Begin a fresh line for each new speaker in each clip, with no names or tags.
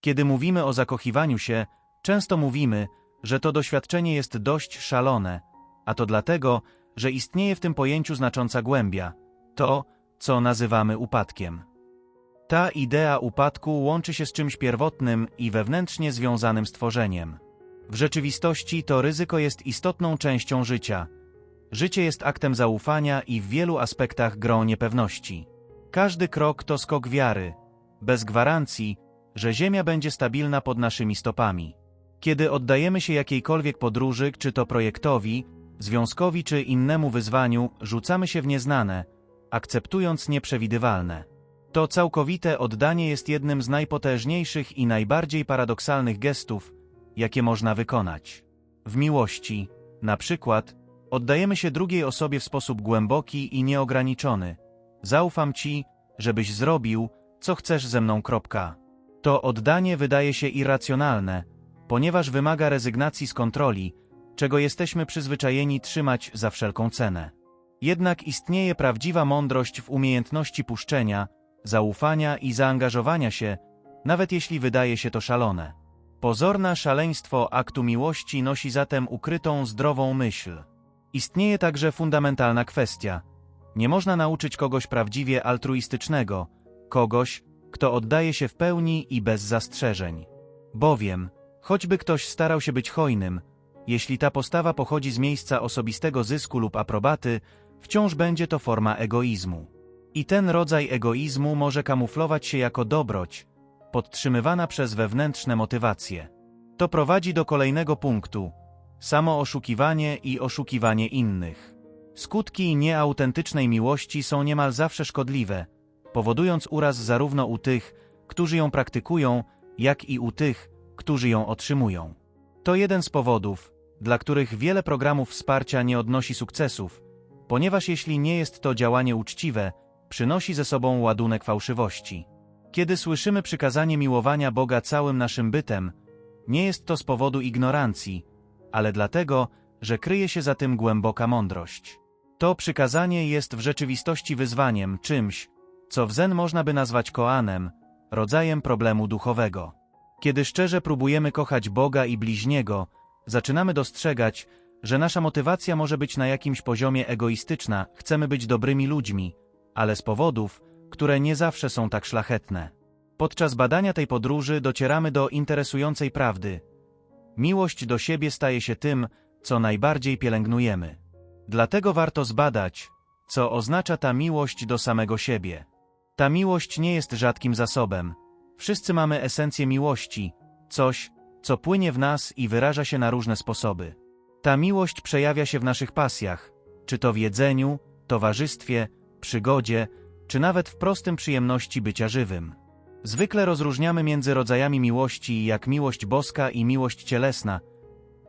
Kiedy mówimy o zakochiwaniu się, często mówimy, że to doświadczenie jest dość szalone, a to dlatego, że istnieje w tym pojęciu znacząca głębia to, co nazywamy upadkiem. Ta idea upadku łączy się z czymś pierwotnym i wewnętrznie związanym z tworzeniem. W rzeczywistości to ryzyko jest istotną częścią życia. Życie jest aktem zaufania i w wielu aspektach grą niepewności. Każdy krok to skok wiary, bez gwarancji, że Ziemia będzie stabilna pod naszymi stopami. Kiedy oddajemy się jakiejkolwiek podróży, czy to projektowi, związkowi czy innemu wyzwaniu, rzucamy się w nieznane, akceptując nieprzewidywalne. To całkowite oddanie jest jednym z najpotężniejszych i najbardziej paradoksalnych gestów, jakie można wykonać. W miłości, na przykład, oddajemy się drugiej osobie w sposób głęboki i nieograniczony. Zaufam ci, żebyś zrobił, co chcesz ze mną. Kropka. To oddanie wydaje się irracjonalne, ponieważ wymaga rezygnacji z kontroli, czego jesteśmy przyzwyczajeni trzymać za wszelką cenę. Jednak istnieje prawdziwa mądrość w umiejętności puszczenia, zaufania i zaangażowania się, nawet jeśli wydaje się to szalone. Pozorne szaleństwo aktu miłości nosi zatem ukrytą zdrową myśl. Istnieje także fundamentalna kwestia. Nie można nauczyć kogoś prawdziwie altruistycznego, kogoś, kto oddaje się w pełni i bez zastrzeżeń. Bowiem, choćby ktoś starał się być hojnym, jeśli ta postawa pochodzi z miejsca osobistego zysku lub aprobaty, wciąż będzie to forma egoizmu. I ten rodzaj egoizmu może kamuflować się jako dobroć, podtrzymywana przez wewnętrzne motywacje. To prowadzi do kolejnego punktu samo oszukiwanie i oszukiwanie innych. Skutki nieautentycznej miłości są niemal zawsze szkodliwe, powodując uraz zarówno u tych, którzy ją praktykują, jak i u tych, którzy ją otrzymują. To jeden z powodów, dla których wiele programów wsparcia nie odnosi sukcesów, ponieważ jeśli nie jest to działanie uczciwe, przynosi ze sobą ładunek fałszywości. Kiedy słyszymy przykazanie miłowania Boga całym naszym bytem, nie jest to z powodu ignorancji, ale dlatego, że kryje się za tym głęboka mądrość. To przykazanie jest w rzeczywistości wyzwaniem, czymś, co w zen można by nazwać koanem, rodzajem problemu duchowego. Kiedy szczerze próbujemy kochać Boga i bliźniego, zaczynamy dostrzegać, że nasza motywacja może być na jakimś poziomie egoistyczna, chcemy być dobrymi ludźmi, ale z powodów, które nie zawsze są tak szlachetne. Podczas badania tej podróży docieramy do interesującej prawdy. Miłość do siebie staje się tym, co najbardziej pielęgnujemy. Dlatego warto zbadać, co oznacza ta miłość do samego siebie. Ta miłość nie jest rzadkim zasobem. Wszyscy mamy esencję miłości, coś, co płynie w nas i wyraża się na różne sposoby. Ta miłość przejawia się w naszych pasjach, czy to w jedzeniu, towarzystwie, przygodzie, czy nawet w prostym przyjemności bycia żywym. Zwykle rozróżniamy między rodzajami miłości jak miłość boska i miłość cielesna,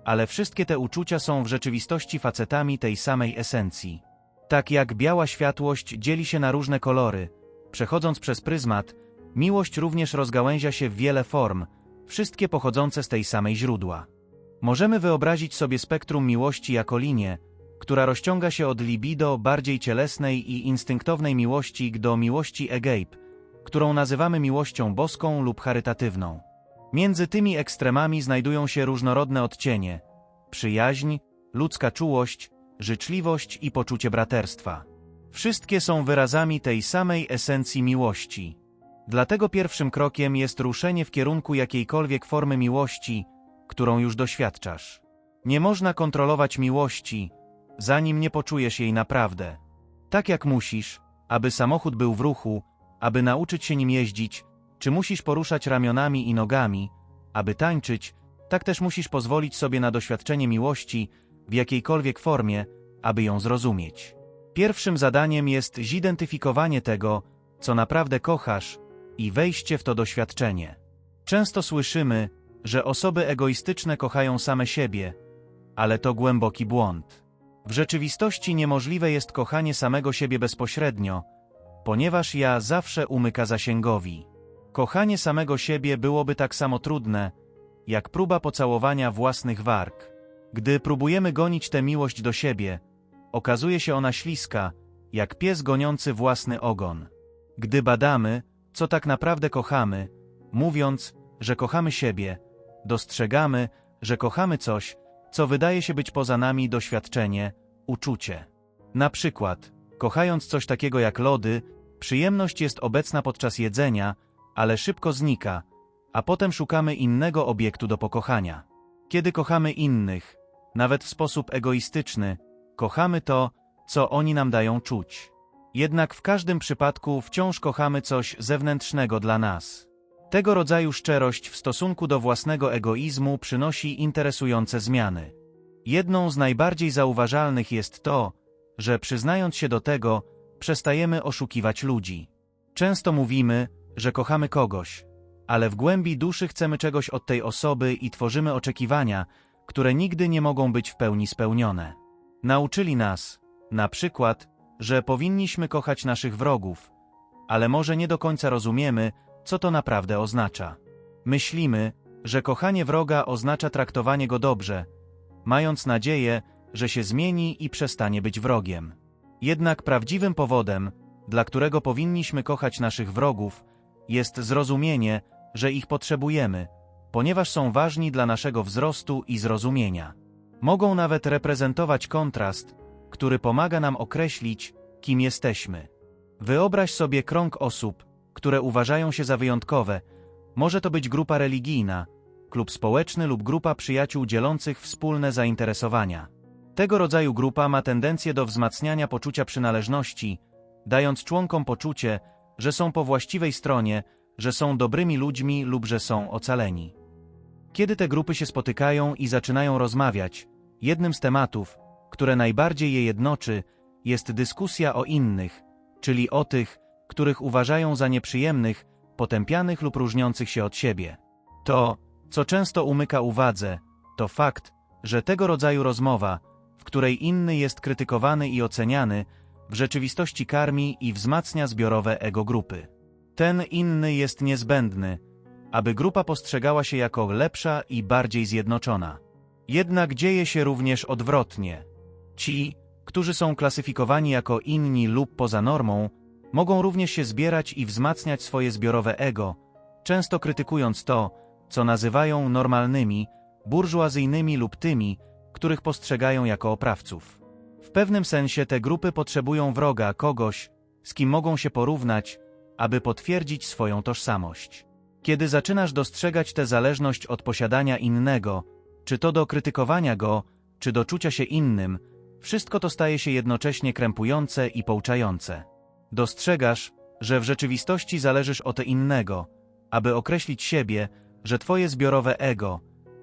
ale wszystkie te uczucia są w rzeczywistości facetami tej samej esencji. Tak jak biała światłość dzieli się na różne kolory, przechodząc przez pryzmat, miłość również rozgałęzia się w wiele form, wszystkie pochodzące z tej samej źródła. Możemy wyobrazić sobie spektrum miłości jako linię, która rozciąga się od libido bardziej cielesnej i instynktownej miłości do miłości agape, którą nazywamy miłością boską lub charytatywną. Między tymi ekstremami znajdują się różnorodne odcienie przyjaźń, ludzka czułość, życzliwość i poczucie braterstwa. Wszystkie są wyrazami tej samej esencji miłości. Dlatego pierwszym krokiem jest ruszenie w kierunku jakiejkolwiek formy miłości, którą już doświadczasz. Nie można kontrolować miłości, zanim nie poczujesz jej naprawdę. Tak jak musisz, aby samochód był w ruchu, aby nauczyć się nim jeździć, czy musisz poruszać ramionami i nogami, aby tańczyć, tak też musisz pozwolić sobie na doświadczenie miłości w jakiejkolwiek formie, aby ją zrozumieć. Pierwszym zadaniem jest zidentyfikowanie tego, co naprawdę kochasz i wejście w to doświadczenie. Często słyszymy, że osoby egoistyczne kochają same siebie, ale to głęboki błąd. W rzeczywistości niemożliwe jest kochanie samego siebie bezpośrednio, ponieważ ja zawsze umyka zasięgowi. Kochanie samego siebie byłoby tak samo trudne, jak próba pocałowania własnych warg. Gdy próbujemy gonić tę miłość do siebie, okazuje się ona śliska, jak pies goniący własny ogon. Gdy badamy, co tak naprawdę kochamy, mówiąc, że kochamy siebie, dostrzegamy, że kochamy coś, co wydaje się być poza nami doświadczenie, uczucie. Na przykład, kochając coś takiego jak lody, przyjemność jest obecna podczas jedzenia, ale szybko znika, a potem szukamy innego obiektu do pokochania. Kiedy kochamy innych, nawet w sposób egoistyczny, kochamy to, co oni nam dają czuć. Jednak w każdym przypadku wciąż kochamy coś zewnętrznego dla nas. Tego rodzaju szczerość w stosunku do własnego egoizmu przynosi interesujące zmiany. Jedną z najbardziej zauważalnych jest to, że przyznając się do tego, przestajemy oszukiwać ludzi. Często mówimy, że kochamy kogoś, ale w głębi duszy chcemy czegoś od tej osoby i tworzymy oczekiwania, które nigdy nie mogą być w pełni spełnione. Nauczyli nas, na przykład, że powinniśmy kochać naszych wrogów, ale może nie do końca rozumiemy, co to naprawdę oznacza. Myślimy, że kochanie wroga oznacza traktowanie go dobrze, mając nadzieję, że się zmieni i przestanie być wrogiem. Jednak prawdziwym powodem, dla którego powinniśmy kochać naszych wrogów, jest zrozumienie, że ich potrzebujemy, ponieważ są ważni dla naszego wzrostu i zrozumienia. Mogą nawet reprezentować kontrast, który pomaga nam określić, kim jesteśmy. Wyobraź sobie krąg osób, które uważają się za wyjątkowe. Może to być grupa religijna, klub społeczny lub grupa przyjaciół dzielących wspólne zainteresowania. Tego rodzaju grupa ma tendencję do wzmacniania poczucia przynależności, dając członkom poczucie, że są po właściwej stronie, że są dobrymi ludźmi lub że są ocaleni. Kiedy te grupy się spotykają i zaczynają rozmawiać, jednym z tematów, które najbardziej je jednoczy, jest dyskusja o innych, czyli o tych, których uważają za nieprzyjemnych, potępianych lub różniących się od siebie. To, co często umyka uwadze, to fakt, że tego rodzaju rozmowa, w której inny jest krytykowany i oceniany, w rzeczywistości karmi i wzmacnia zbiorowe ego grupy. Ten inny jest niezbędny, aby grupa postrzegała się jako lepsza i bardziej zjednoczona. Jednak dzieje się również odwrotnie. Ci, którzy są klasyfikowani jako inni lub poza normą, mogą również się zbierać i wzmacniać swoje zbiorowe ego, często krytykując to, co nazywają normalnymi, burżuazyjnymi lub tymi, których postrzegają jako oprawców. W pewnym sensie te grupy potrzebują wroga, kogoś, z kim mogą się porównać, aby potwierdzić swoją tożsamość. Kiedy zaczynasz dostrzegać tę zależność od posiadania innego, czy to do krytykowania go, czy do czucia się innym, wszystko to staje się jednocześnie krępujące i pouczające. Dostrzegasz, że w rzeczywistości zależysz od innego, aby określić siebie, że twoje zbiorowe ego,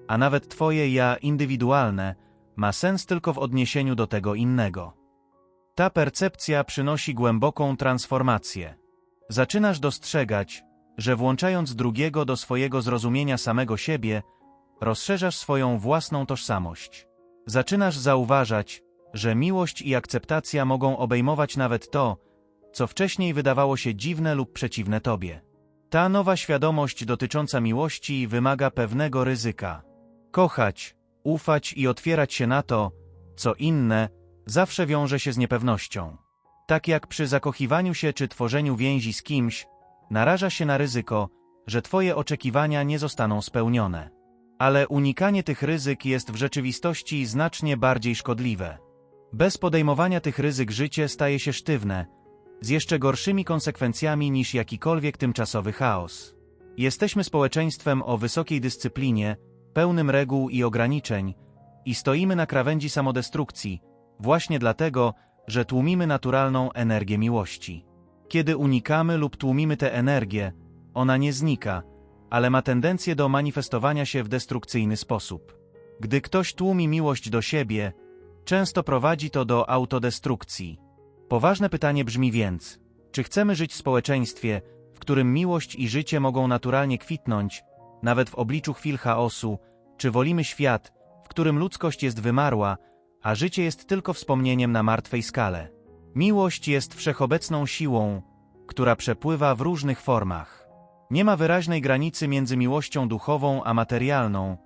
a nawet twoje ja indywidualne, ma sens tylko w odniesieniu do tego innego. Ta percepcja przynosi głęboką transformację. Zaczynasz dostrzegać, że włączając drugiego do swojego zrozumienia samego siebie, rozszerzasz swoją własną tożsamość. Zaczynasz zauważać, że miłość i akceptacja mogą obejmować nawet to, co wcześniej wydawało się dziwne lub przeciwne tobie. Ta nowa świadomość dotycząca miłości wymaga pewnego ryzyka. Kochać, ufać i otwierać się na to, co inne, zawsze wiąże się z niepewnością. Tak jak przy zakochiwaniu się czy tworzeniu więzi z kimś, naraża się na ryzyko, że Twoje oczekiwania nie zostaną spełnione. Ale unikanie tych ryzyk jest w rzeczywistości znacznie bardziej szkodliwe. Bez podejmowania tych ryzyk życie staje się sztywne, z jeszcze gorszymi konsekwencjami niż jakikolwiek tymczasowy chaos. Jesteśmy społeczeństwem o wysokiej dyscyplinie, pełnym reguł i ograniczeń, i stoimy na krawędzi samodestrukcji, właśnie dlatego, że tłumimy naturalną energię miłości. Kiedy unikamy lub tłumimy tę energię, ona nie znika, ale ma tendencję do manifestowania się w destrukcyjny sposób. Gdy ktoś tłumi miłość do siebie, często prowadzi to do autodestrukcji. Poważne pytanie brzmi więc, czy chcemy żyć w społeczeństwie, w którym miłość i życie mogą naturalnie kwitnąć, nawet w obliczu chwil chaosu, czy wolimy świat, w którym ludzkość jest wymarła, a życie jest tylko wspomnieniem na martwej skale. Miłość jest wszechobecną siłą, która przepływa w różnych formach. Nie ma wyraźnej granicy między miłością duchową a materialną,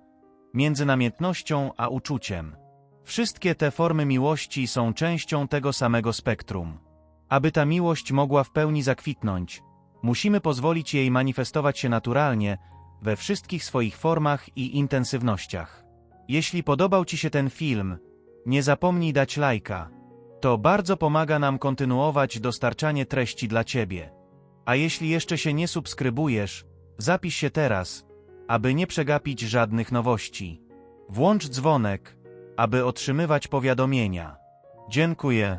między namiętnością a uczuciem. Wszystkie te formy miłości są częścią tego samego spektrum. Aby ta miłość mogła w pełni zakwitnąć, musimy pozwolić jej manifestować się naturalnie, we wszystkich swoich formach i intensywnościach. Jeśli podobał Ci się ten film, nie zapomnij dać lajka. To bardzo pomaga nam kontynuować dostarczanie treści dla Ciebie. A jeśli jeszcze się nie subskrybujesz, zapisz się teraz, aby nie przegapić żadnych nowości. Włącz dzwonek, aby otrzymywać powiadomienia. Dziękuję.